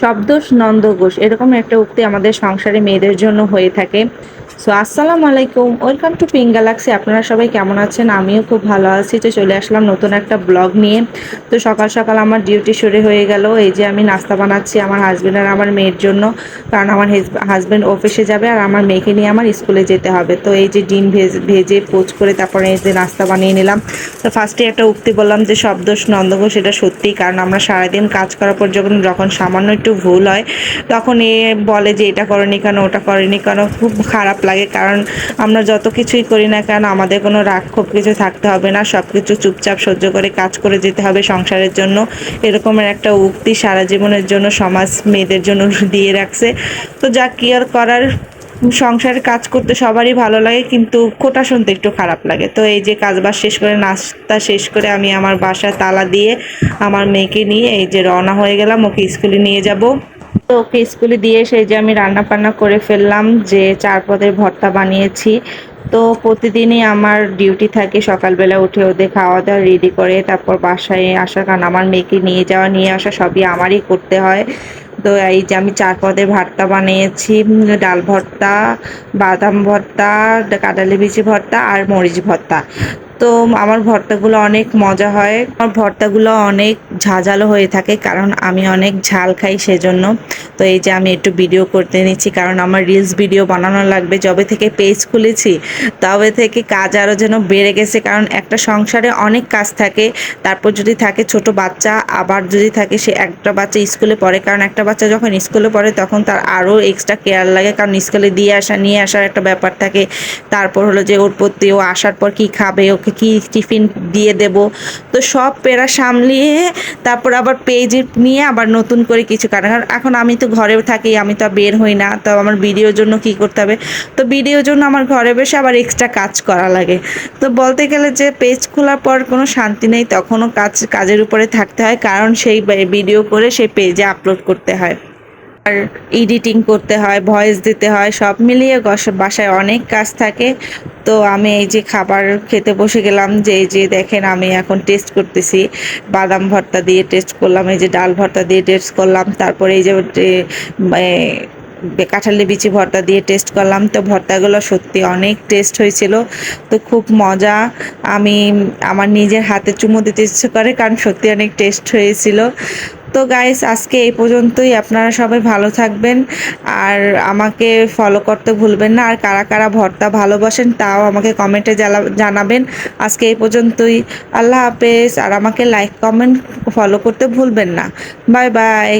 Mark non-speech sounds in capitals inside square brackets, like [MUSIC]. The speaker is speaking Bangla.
শব্দোষ নন্দঘোষ এরকম একটা উক্তি আমাদের সংসারে মেয়েদের জন্য হয়ে থাকে। সো আসসালামু আলাইকুম। ওয়েলকাম টু পিং গ্যালাক্সি আপনারা সবাই কেমন আছেন? আমিও খুব ভালো আছি। তো চলে আসলাম নতুন একটা ব্লগ নিয়ে। তো সকাল সকাল আমার ডিউটি সরে হয়ে গেল। এই যে আমি নাস্তা বানাচ্ছি আমার হাজব্যান্ড আর আমার মেয়ের জন্য। কারণ আমার হাজব্যান্ড অফিসে যাবে আর আমার মেয়েকে নিয়ে আমার স্কুলে যেতে হবে। তো এই যে ডিম ভেজ- পোচ করে তারপরে এই যে নাস্তা বানিয়ে নিলাম। তো ফার্স্টে একটা উক্তি বললাম যে শব্দোষ নন্দঘোষ এটা সত্যি কারণ আমরা সারাদিন কাজ করার পর যখন যখন সামান্য একটু ভুল হয়, তখন এ বলে যে, এটা করেনি কেন, ওটা করেনি কেন? খুব খারাপ লাগে, কারণ আমরা যত কিছুই করি না কেন আমাদের কোনো রাগ ক্ষোভ কিছু থাকতে হবে না সব কিছু চুপচাপ সহ্য করে কাজ করে যেতে হবে সংসারের জন্য। এরকমের একটা উক্তি সারা জীবনের জন্য, সমাজ মেয়েদের জন্য [LAUGHS] দিয়ে রাখছে। তো যা কি আর করার? সংসারে কাজ করতে সবারই ভালো লাগে, কিন্তু খোটা শুনতে একটু খারাপ লাগে। তো এই যে কাজবাজ শেষ করে, নাস্তা শেষ করে আমি আমার বাসায় তালা দিয়ে আমার মেয়েকে নিয়ে এই যে রওনা হয়ে গেলাম, ওকে স্কুলে নিয়ে যাব। তো ওকে স্কুলে দিয়ে সেই যে আমি রান্না বান্না করে ফেললাম, যে চার পদের ভর্তা বানিয়েছি। তো প্রতিদিনই আমার ডিউটি থাকে, সকালবেলা উঠে ওদের খাওয়া দাওয়া রেডি করে, তারপর বাসায় আসার কারণ আমার মেয়েকে নিয়ে যাওয়া, নিয়ে আসা সবই আমারই করতে হয়। তো এই যে আমি চার পদের ভর্তা বানিয়েছি, ডাল ভর্তা, বাদাম ভর্তা, কাঁঠালি বিচি ভর্তা আর মরিচ ভর্তা। তো আমার ভর্তাগুলো অনেক মজা হয়। আমার ভর্তাগুলো অনেক ঝাঁঝালো হয়ে থাকে কারণ আমি অনেক ঝাল খাই সেজন্য। তো এই যে আমি একটু ভিডিও করতে নিচ্ছি কারণ আমার রিলস ভিডিও বানানো লাগবে। যবে থেকে পেজ খুলেছি, তবে থেকে কাজ আরও যেন বেড়ে গেছে কারণ একটা সংসারে অনেক কাজ থাকে। তারপর যদি থাকে ছোট বাচ্চা, আবার যদি থাকে সে একটা বাচ্চা স্কুলে পড়ে। কারণ একটা বাচ্চা যখন স্কুলে পড়ে তখন তার আরও এক্সট্রা কেয়ার লাগে। কারণ স্কুলে দিয়ে আসা, নিয়ে আসার একটা ব্যাপার থাকে। তারপর হলো যে ওর প্রতি ও আসার পর কি খাবে ওকে কি টিফিন দিয়ে দেব? তো সব পেরা সামলিয়ে তারপর আবার পেজ নিয়ে আবার নতুন করে কিছু কারণ এখন আমি তো ঘরে থাকি, আমি তো বের হই না। তো আমার ভিডিওর জন্য কি করতে হবে? তো ভিডিওর জন্য আমার ঘরে বসে আবার এক্সট্রা কাজ করা লাগে। তো বলতে গেলে যে পেজ খোলার পর কোনো শান্তি নেই, তখনও কাজ, কাজের উপরে থাকতে হয়। কারণ সেই ভিডিও করে সেই পেজে আপলোড করতে হয়। আর এডিটিং করতে হয় ভয়েস দিতে হয়, সব মিলিয়ে বাসায় অনেক কাজ থাকে। তো আমি এই যে খাবার খেতে বসে গেলাম যে, এই যে দেখেন আমি এখন টেস্ট করতেছি। বাদাম ভর্তা দিয়ে টেস্ট করলাম, এই যে ডাল ভর্তা দিয়ে টেস্ট করলাম, তারপরে এই যে কাঁঠালি বিচি ভর্তা দিয়ে টেস্ট করলাম। তো ভর্তাগুলো সত্যি অনেক টেস্ট হয়েছিল। তো খুব মজা। আমি আমার নিজের হাতে চুমু দিতে ইচ্ছে করে, কারণ সত্যি অনেক টেস্ট হয়েছিল। তো গাইস আজকে এই পর্যন্তই। আপনারা সবাই ভালো থাকবেন আর আমাকে ফলো করতে ভুলবেন না। আর কারা কারা ভর্তা ভালোবাসেন, তাও আমাকে কমেন্টে জানাবেন। আজকে এই পর্যন্তই। আল্লাহ হাফেজ। আর আমাকে লাইক কমেন্ট ফলো করতে ভুলবেন না। Bye bye